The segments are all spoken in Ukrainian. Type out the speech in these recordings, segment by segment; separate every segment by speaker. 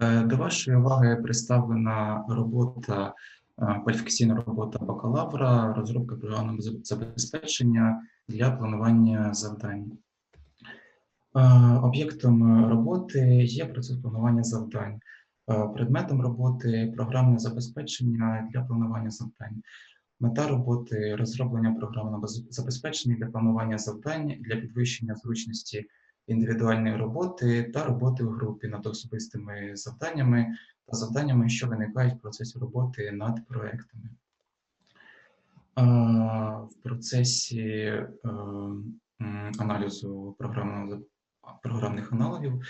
Speaker 1: Е, До вашої уваги представлена робота, е, кваліфікаційна робота бакалавра, розробка програмного забезпечення для планування завдань. Е, Об'єктом роботи є процес планування завдань. Предметом роботи програмне забезпечення для планування завдань. Мета роботи розроблення програмного забезпечення для планування завдань для підвищення зручності індивідуальної роботи та роботи у групі над особистими завданнями та завданнями, що виникають в процесі роботи над проектами. В процесі е, аналізу програмних аналогів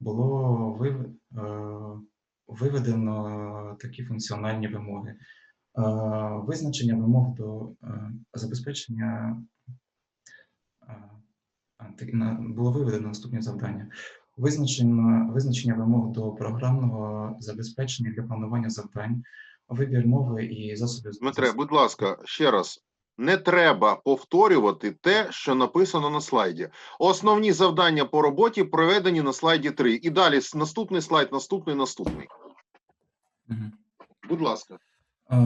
Speaker 1: було е, виведено такі функціональні вимоги. Е, Визначення вимог до забезпечення було виведено наступні завдання. Визначено визначення вимог до програмного забезпечення для планування завдань, вибір мови і засобів
Speaker 2: Дмитре, будь ласка, ще раз. Не треба повторювати те, що написано на слайді. Основні завдання по роботі проведені на слайді 3. І далі наступний слайд, наступний, наступний. Будь ласка.
Speaker 1: Е,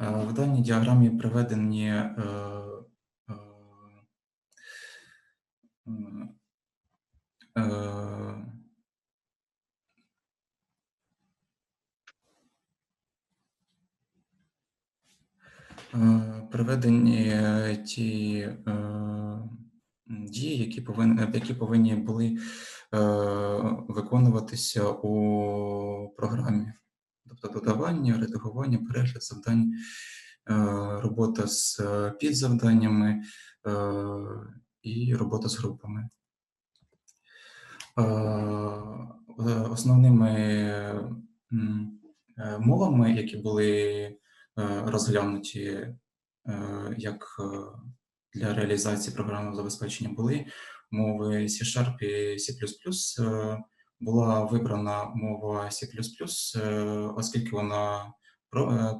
Speaker 1: е, В даній діаграмі приведені е, е, м, е, е, приведені е, ті е, дії, які повинні, які повинні були е, виконуватися у програмі. Тобто додавання, редагування, перегляд завдань, е, робота з е, підзавданнями е, і робота з групами. Е, е, Основними е, мовами, які були розглянуті як для реалізації програмного забезпечення, були мови C-Sharp і C++. Була вибрана мова C++, оскільки вона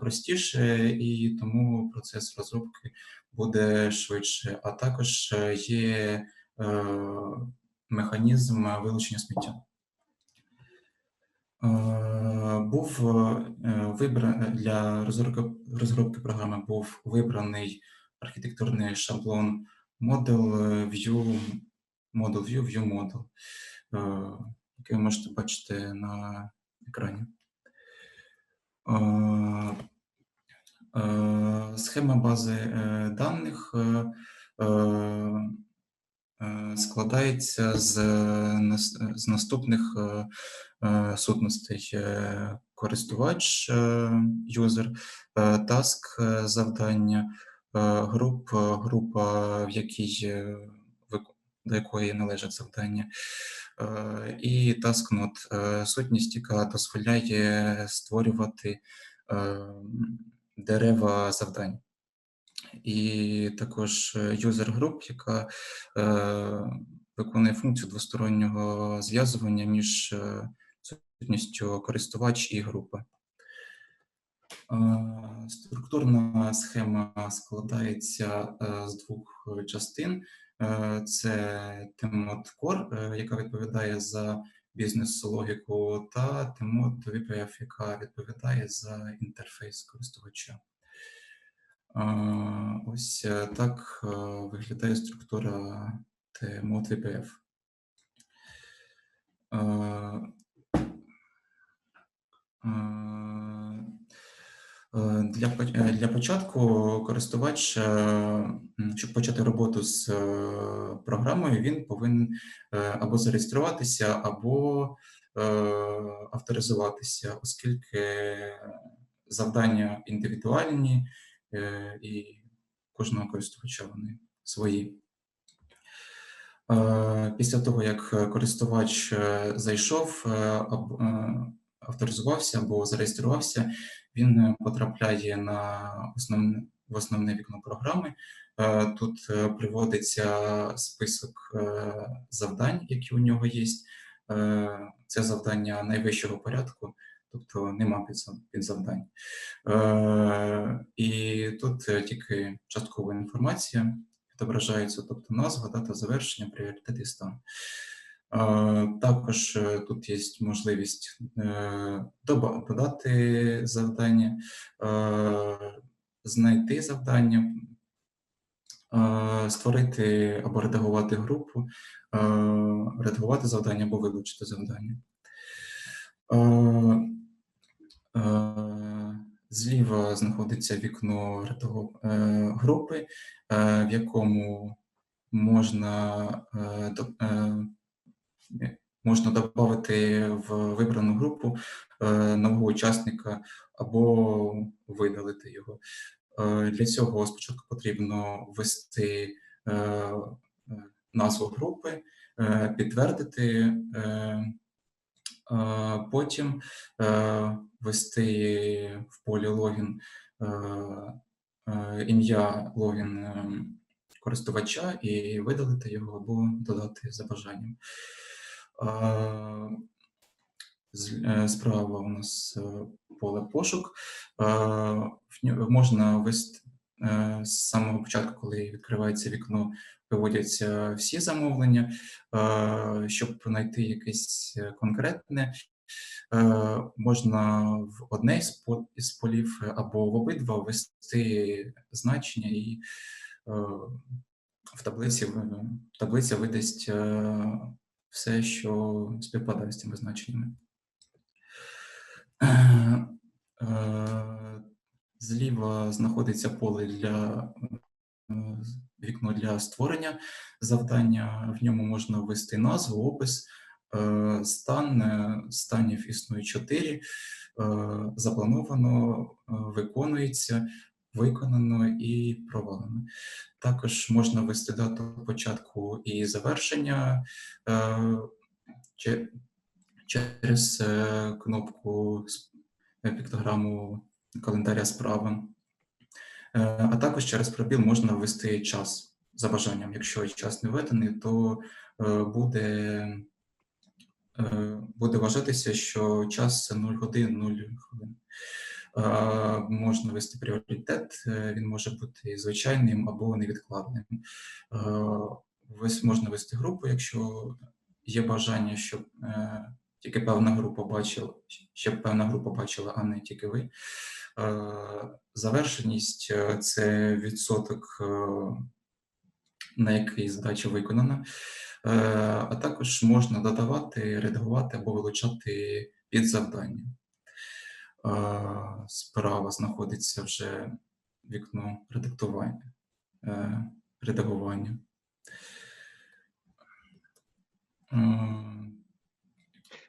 Speaker 1: простіше, і тому процес розробки буде швидше. А також є механізм вилучення сміття. Е, Був вибраний для розробки, програми був вибраний архітектурний шаблон Model View, Model View, View Model, е, який ви можете бачити на екрані. Е, е, Схема бази е, даних е, е, е, складається з, з наступних е, е, сутностей: Е, користувач, е, юзер, е, таск, е, завдання, е, груп, е, група, в якій е, до якої належать завдання, е, і е, сутність, яка дозволяє створювати е, дерева завдань. І також user group, яка е, виконує функцію двостороннього зв'язування між е, сутністю користувач і група. Е, Структурна схема складається е, з двох е, частин. Е, Це Темод Core, е, яка відповідає за бізнес-логіку, та Темод VPF, яка відповідає за інтерфейс користувача. Ось е, так е, виглядає структура Темод VPF. Е, Для, для початку користувач, щоб почати роботу з програмою, він повинен або зареєструватися, або авторизуватися, оскільки завдання індивідуальні і кожного користувача вони свої. Е, Після того, як користувач е, зайшов, е, е, авторизувався або зареєструвався, він е, потрапляє на основне, в основне вікно програми. Е, Тут е, приводиться список е, завдань, які у нього є. Е, Це завдання найвищого порядку, тобто нема підзав- підзавдань. Е, І тут е, тільки часткова інформація відображається, тобто назва, дата завершення, пріоритет і стан. Також е, тут є можливість е, додати завдання, е, знайти завдання, е, створити або редагувати групу, е, редагувати завдання або вилучити завдання. Зліва знаходиться вікно е, групи, е, в якому можна, е, можна додати в вибрану групу нового учасника або видалити його. Для цього спочатку потрібно ввести назву групи, підтвердити, потім е, ввести в полі логін е, е, ім'я логін ем, користувача і видалити його або додати за бажанням. Справа у нас поле пошук. Можна ввести з самого початку, коли відкривається вікно, виводяться всі замовлення. Е, Щоб знайти якесь е, конкретне, е, можна в одне із полів е, або в обидва ввести значення і е, в таблиці таблиця видасть е, все, що співпадає з цими значеннями. Зліва знаходиться поле для е, вікно для створення завдання. В ньому можна ввести назву, опис, е, стан. е, Станів існує чотири. е, Заплановано, виконується, виконано і провалено. Також можна ввести дату початку і завершення через кнопку піктограму календаря справа. Е, А також через пробіл можна ввести час за бажанням. Якщо час не введений, то е, буде, е, буде вважатися, що час це 0 годин 0 хвилин. Можна ввести пріоритет, він може бути звичайним або невідкладним. Можна ввести групу, якщо є бажання, щоб тільки певна група бачила, щоб певна група бачила, а не тільки ви. Е, Завершеність е, це відсоток, е, на який задача виконана. А також можна додавати, редагувати або вилучати підзавдання. Е, Справа знаходиться вже вікно редактування, редагування.